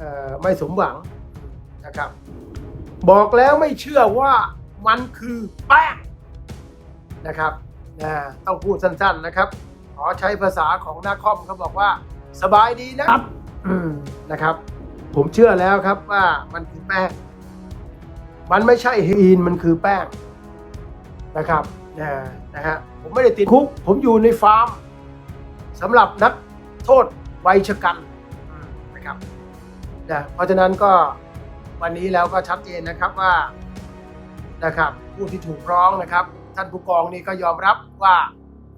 เอ่อไม่สมหวังนะครับ บอกแล้วไม่เชื่อว่ามันคือแป้งนะครับนะต้องพูดสั้นๆนะครับ ขอใช้ภาษาของนักคอมเขาบอกว่าสบายดีนะครับอืมนะครับ ผมเชื่อแล้วครับว่ามันคือแป้ง มันไม่ใช่เฮโรอีนมันคือแป้งนะครับนะนะฮะผมไม่ได้ติดคุก ผมอยู่ในฟาร์มสำหรับนักโทษวัยชะกันอืมนะครับ นะเพราะฉะนั้นก็วันนี้แล้วก็ชัดเจนนะครับว่านะครับผู้ที่ถูกร้องนะครับ ท่านผู้กองนี่ก็ยอมรับว่า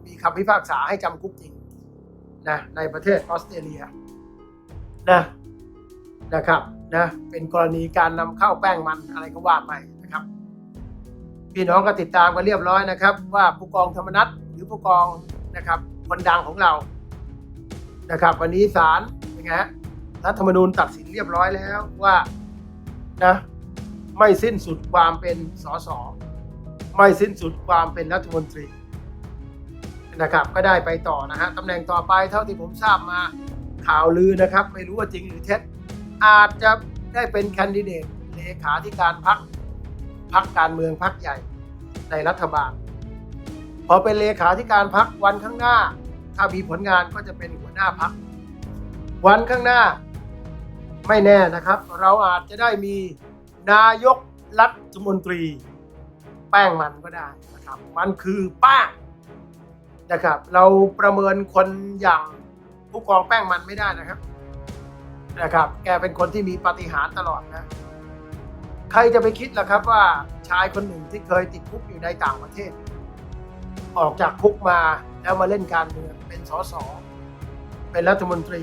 มีคำพิพากษาให้จำคุกจริงนะในประเทศออสเตรเลียนะนะครับนะเป็นกรณีการนำเข้าแป้งมันอะไรก็ว่าไปนะครับ พี่น้องก็ติดตามกันเรียบร้อยนะครับ ว่าผู้กองธรรมนัฐหรือผู้กองนะครับคนดังของเรานะครับ วันนี้ศาลเป็นไงฮะ รัฐธรรมนูญตัดสินเรียบร้อยแล้วว่านะไม่สิ้นสุดความเป็นสสไม่สิ้นสุดความเป็นรัฐมนตรีนะครับ ก็ได้ไปต่อนะฮะตำแหน่งต่อไปเท่าที่ผมทราบมาข่าวลือนะครับ ไม่รู้ว่าจริงหรือเท็จ อาจจะได้เป็นแคนดิเดตเลขาธิการพรรคพรรคการเมืองพรรคใหญ่ในรัฐบาล พอเป็นเลขาธิการพรรควันข้างหน้า ถ้ามีผลงานก็จะเป็นหัวหน้าพรรควันข้างหน้า ไม่แน่นะครับ เราอาจจะได้มีนายกรัฐมนตรี แป้งมันก็ได้นะครับ มันคือแป้งนะครับ เราประเมินคนอย่างผู้กองแป้งมันไม่ได้นะครับนะครับ แกเป็นคนที่มีปฏิหารตลอดนะ ใครจะไปคิดล่ะครับว่าชายคนหนึ่งที่เคยติดคุกอยู่ในต่างประเทศ ออกจากคุกมาแล้วมาเล่นการเมืองเป็นสสเป็นรัฐมนตรี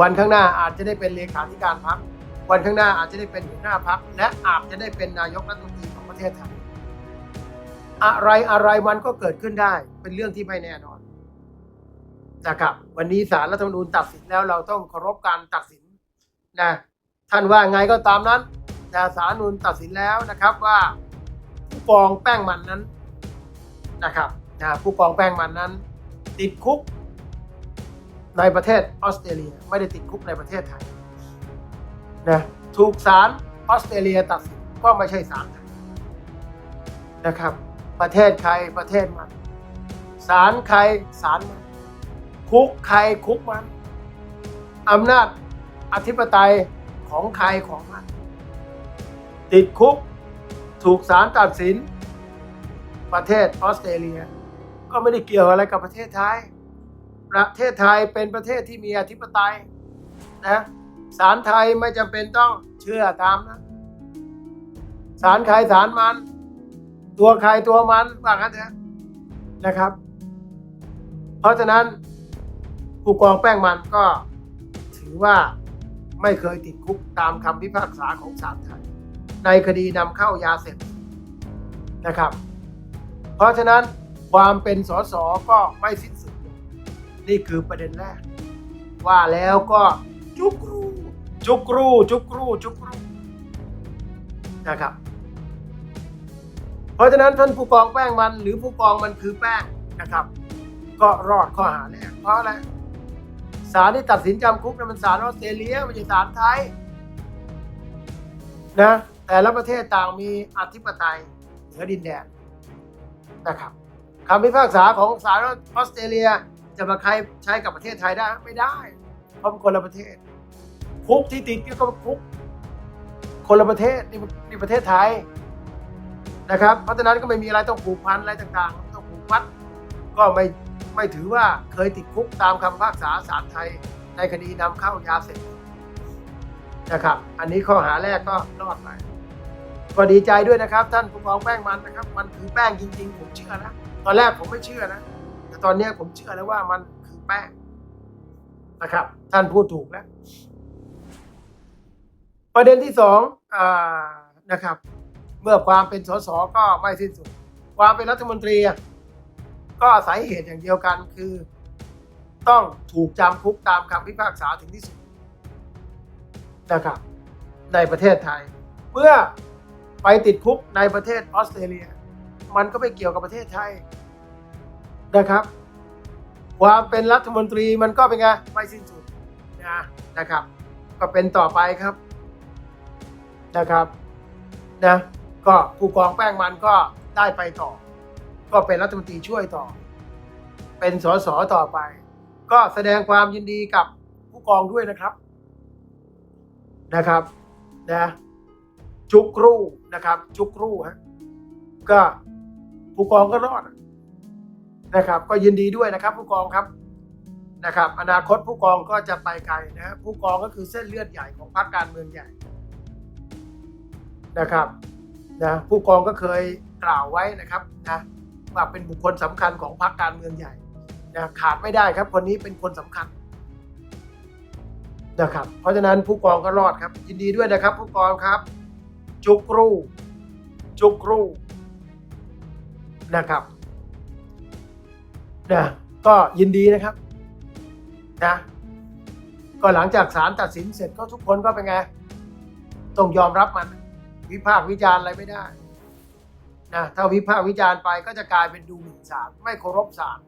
วันข้างหน้าอาจจะได้เป็นเลขาธิการพรรควันข้างหน้าอาจจะได้เป็นหัวหน้าพรรคและอาจจะได้เป็นนายกรัฐมนตรีของประเทศไทยอะไรอะไรมันก็เกิดขึ้นได้ เป็นเรื่องที่ไม่แน่นอนนะครับ วันนี้สารรัฐธรรมนูญตัดสินแล้วเราต้องเคารพการตัดสินนะท่านว่าไงก็ตามนั้นนะสารรัฐมนูญตัดสินแล้วนะครับว่าผู้กองแป้งมันนั้นนะครับนะผู้กองแป้งมันนั้น ติดคุก ในประเทศออสเตรเลียไม่ได้ติดคุกในประเทศไทยนะถูกศาลออสเตรเลียตัดสินก็ไม่ใช่ศาลไทยนะครับ ประเทศใครประเทศมันศาลใครศาลมันคุกใครคุกมันอำนาจอธิปไตยของใครของมันติดคุก ถูกศาลตัดสิน ประเทศออสเตรเลีย ก็ไม่ได้เกี่ยวอะไรกับประเทศไทย ประเทศไทยเป็นประเทศที่มีอธิปไตยนะศาลไทยไม่จำเป็นต้องเชื่อตามนะศาลใครศาลมัน ตัวใครตัวมันว่างั้นเถอะนะครับ เพราะฉะนั้นผู้กองแป้งมันก็ถือว่าไม่เคยติดคุกตามคำพิพากษาของศาลไทย ในคดีนำเข้ายาเสพติดนะครับ เพราะฉะนั้นความเป็นสสก็ไม่สิ้นสุด นี่คือประเด็นแรก ว่าแล้วก็จุกรูจุกรูจุกรูจุกรูนะครับ เพราะฉะนั้นท่านผู้กองแป้งมันหรือผู้กองมันคือแป้งนะครับ ก็รอดข้อหาแรกเพราะอะไรศาลที่ตัดสินจำคุกนั้นมันศาลออสเตรเลียไม่ใช่ศาลไทยนะแต่ละประเทศต่างมีอธิปไตยเหนือดินแดนนะครับคำพิพากษาของศาลออสเตรเลีย จะมาใครใช้กับประเทศไทยได้ไม่ได้ เพราะมันคนละประเทศ คุกที่ติดก็คุก คนละประเทศนี่นี่ประเทศไทยนะครับ เพราะฉะนั้นก็ไม่มีอะไรต้องผูกพันอะไรต่างๆ ต้องผูกมัดก็ไม่ไม่ถือว่าเคยติดคุกตามคำพิพากษาศาลไทย ในคดีนำเข้ายาเสพติดนะครับ อันนี้ข้อหาแรกก็รอดไปก็ดีใจด้วยนะครับ ท่านผู้กองแป้งมันนะครับ มันคือแป้งจริงๆ ผมเชื่อนะ ตอนแรกผมไม่เชื่อนะ แต่ตอนนี้ผมเชื่อแล้วว่ามันคือแป้งนะครับ ท่านพูดถูกแล้วประเด็นที่สองอนะครับ เมื่อความเป็นสสก็ไม่สิ้นสุด ความเป็นรัฐมนตรี ก็อายเหตุอย่างเดียวกันคือ ต้องถูกจำคุกตามคำพิพากษาถึงที่สุดนะครับ ในประเทศไทย เมื่อไปติดคุกในประเทศออสเตรเลีย มันก็ไม่เกี่ยวกับประเทศไทย นะครับ ความเป็นรัฐมนตรีมันก็เป็นไงไม่สิ้นสุดนะนะครับ ก็เป็นต่อไปครับนะครับนะก็ผู้กองแป้งมันก็ได้ไปต่อ ก็เป็นรัฐมนตรีช่วยต่อ เป็นสสต่อไป ก็แสดงความยินดีกับผู้กองด้วยนะครับนะครับนะจุกรูนะครับ จุกรูฮะก็ผู้กองก็รอด นะครับ ก็ยินดีด้วยนะครับ ผู้กองครับนะครับ อนาคตผู้กองก็จะไปไกลนะผู้กองก็คือเส้นเลือดใหญ่ของพรรคการเมืองใหญ่นะครับนะผู้กองก็เคยกล่าวไว้นะครับนะว่าเป็นบุคคลสำคัญของพรรคการเมืองใหญ่นะขาดไม่ได้ครับคนนี้เป็นคนสำคัญนะครับเพราะฉะนั้นผู้กองก็รอดครับ ยินดีด้วยนะครับ ผู้กองครับ จุกรูจุกรูนะครับ นะก็ยินดีนะครับนะก็หลังจากศาลตัดสินเสร็จก็ทุกคนก็เป็นไงต้องยอมรับมัน วิพากษ์วิจารณ์อะไรไม่ได้นะถ้าวิพากษ์วิจารณ์ไปก็จะกลายเป็นดูหมิ่นศาลไม่เคารพศาล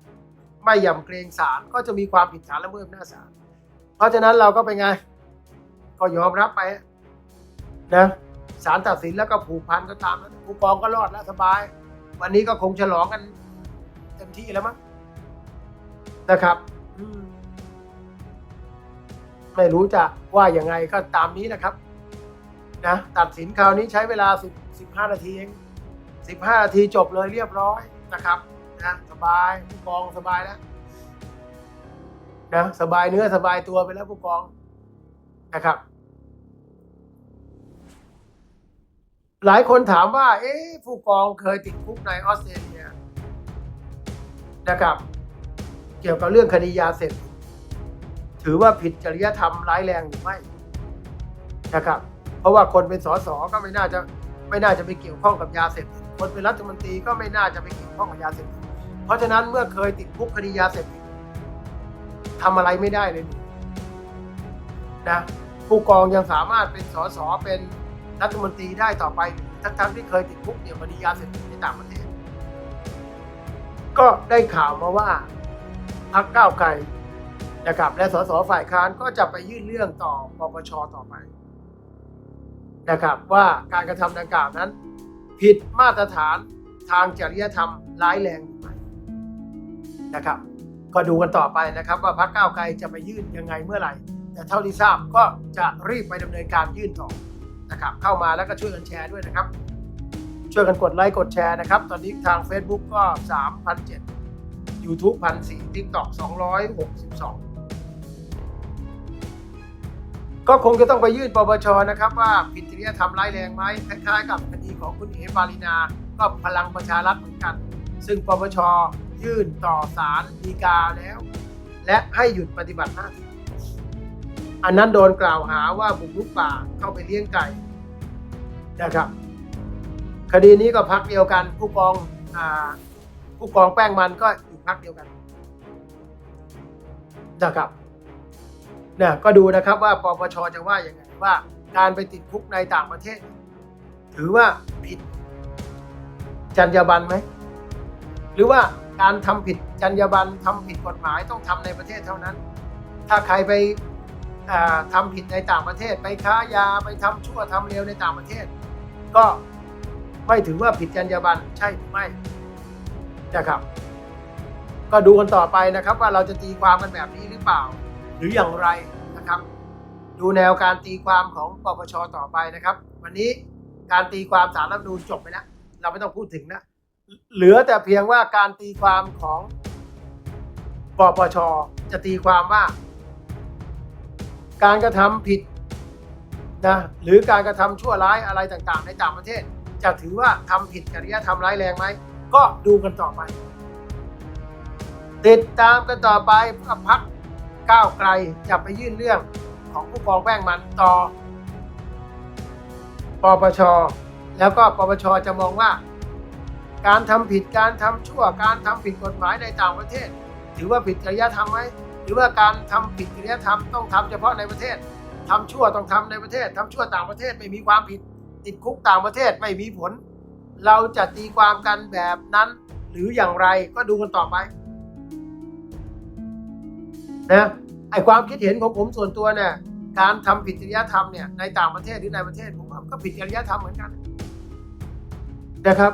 ไม่ยำเกรงศาลก็จะมีความผิดฐานละเมิดอำนาจศาลเพราะฉะนั้นเราก็เป็นไง ก็ยอมรับไปนะศาลตัดสินแล้วก็ผูกพันก็ตามนั้นผู้กองก็รอดแล้วสบาย วันนี้ก็คงฉลองกันเต็มที่แล้วมั้ง นะครับไม่รู้จะว่ายังไงก็ตามนี้นะครับ นะตัดสินคราวนี้ใช้เวลาสิบสิบห้านาทีเองสิบห้านาทีจบเลยเรียบร้อยนะครับนะสบายผู้กองสบายแล้วนะสบายเนื้อสบายตัวไปแล้วผู้กองนะครับ หลายคนถามว่า เอ๊ะผู้กองเคยติดคุกในออสเตรเลียนะครับ เกี่ยวกับเรื่องคดียาเสพติดถือว่าผิดจริยธรรมร้ายแรงหรือไม่นะครับ เพราะว่าคนเป็นสสก็ไม่น่าจะไม่น่าจะไปเกี่ยวข้องกับยาเสพติดคนเป็นรัฐมนตรีก็ไม่น่าจะไปเกี่ยวข้องกับยาเสพติดเพราะฉะนั้นเมื่อเคยติดคุกคดียาเสพติดทำอะไรไม่ได้เลยนนะผู้กองยังสามารถเป็นสสเป็นรัฐมนตรีได้ต่อไปทั้งๆที่เคยติดคุกเกี่ยวกับคดียาเสพติดในต่างประเทศ ก็ได้ข่าวมาว่า พรรคก้าวไกลนะครับและสสฝ่ายค้านก็จะไปยื่นเรื่องต่อปปชต่อไปนะครับว่าการกระทำดังกล่าวนั้น ผิดมาตรฐานทางจริยธรรมร้ายแรงหมนะครับ ก็ดูกันต่อไปนะครับ ว่าพรรคก้าวไกลจะไปยื่นยังไงเมื่อไหร่ แต่เท่าที่ทราบก็จะรีบไปดำเนินการยื่นต่อนะครับ เข้ามาแล้วก็ช่วยกันแชร์ด้วยนะครับ ช่วยกันกดไลค์กดแชร์นะครับ ตอนนี้ทาง Facebook ก็3,007 YouTube 1,400 TikTok 262ก็คงจะต้องไปยื่นปปชนะครับว่าผิดจริยธรรมร้ายแรงไหมคล้ายๆกับคดีของคุณเอ๋ปารินา ก็พลังประชารัฐเหมือนกัน ซึ่งปปชยื่นต่อศาลฎีกาแล้ว และให้หยุดปฏิบัติหน้าที่อันนั้นโดนกล่าวหาว่าบุกรุกป่าเข้าไปเลี้ยงไก่นะครับ คดีนี้ก็พักเดียวกันผู้กองอผู้กองแป้งมันก็ พักเดียวกันนะครับเนี่ยก็ดูนะครับว่าปปชจะว่าอย่างไงว่า การไปติดคุกในต่างประเทศ ถือว่าผิดจรรยาบรรณไหมหรือว่าการทำผิดจรรยาบรรณทำผิดกฎหมายต้องทำในประเทศเท่านั้น ถ้าใครไปอ่าทำผิดในต่างประเทศ ไปค้ายาไปทำชั่วทำเลวในต่างประเทศ ก็ไม่ถือว่าผิดจรรยาบรรณใช่หรือไม่นะครับ ก็ดูกันต่อไปนะครับว่าเราจะตีความกันแบบนี้หรือเปล่า หรืออย่างไรนะครับ ดูแนวการตีความของปปชต่อไปนะครับ วันนี้การตีความสารรัฐธรรมนูญจบไปแล้วเราไม่ต้องพูดถึงนะเหลือแต่เพียงว่าการตีความของปปชจะตีความว่า การกระทำผิดนะหรือการกระทำชั่วร้ายอะไรต่างๆ ในต่างประเทศ จะถือว่าทำผิดจริยธรรมร้ายแรงไหมก็ดูกันต่อไป ติดตามกันต่อไปพักก้าวไกลจะไปยื่นเรื่องของผู้กองแป้งมันต่อปปช แล้วก็ปปชจะมองว่า การทำผิดการทำชั่วการทำผิดกฎหมายในต่างประเทศ ถือว่าผิดจริยธรรมไหมหรือว่าการทำผิดจริยธรรมต้องทำเฉพาะในประเทศทำชั่วต้องทำในประเทศทำชั่วต่างประเทศไม่มีความผิด ติดคุกต่างประเทศไม่มีผล เราจะตีความกันแบบนั้น หรืออย่างไรก็ดูกันต่อไป นะไอความคิดเห็นของผมส่วนตัวเนี่ยการทำผิดจริยธรรมเนี่ยในต่างประเทศหรือในประเทศผมก็ผิดจริยธรรมเหมือนกันนะครับ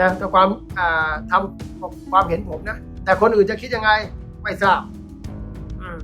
นะแต่ความอ่าทำความเห็นผมนะแต่คนอื่นจะคิดยังไงไม่ทราบ